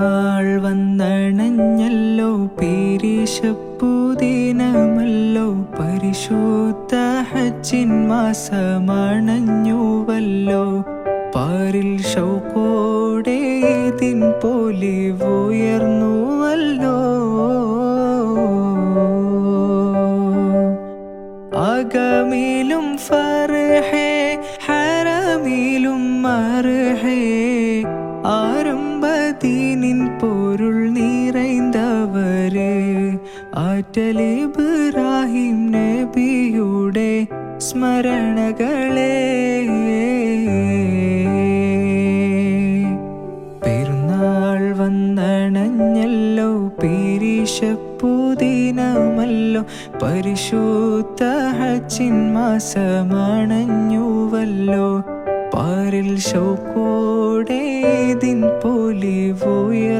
പെരുന്നാൾ വന്നണഞ്ഞല്ലോ പീരിശപ്പുദിനമല്ലോ പരിശുദ്ധ ഹജ്ജിൻ മാസമണഞ്ഞുവല്ലോ. പാരിൽ ഷൗക്കോടെ ദിൻ പൊലിവുയർന്നുവല്ലോ അകമിലും ഫർഹേ ഹറമിലും മർഹേ ആരംഭദീനിൻ പൊരുൾ നിറൈന്തവര്. ആറ്റൽ ഇബ്രാഹിം നബിയുടെ സ്മരണകളെ. പെരുന്നാൾ വന്നണഞ്ഞല്ലോ പീരിശപ്പുദിനമല്ലോ പരിശുദ്ധ ഹച്ചിൻ മാസമണഞ്ഞുവല്ലോ. പാരിൽ ഷൗക്കോടെ ദിൻ motivo e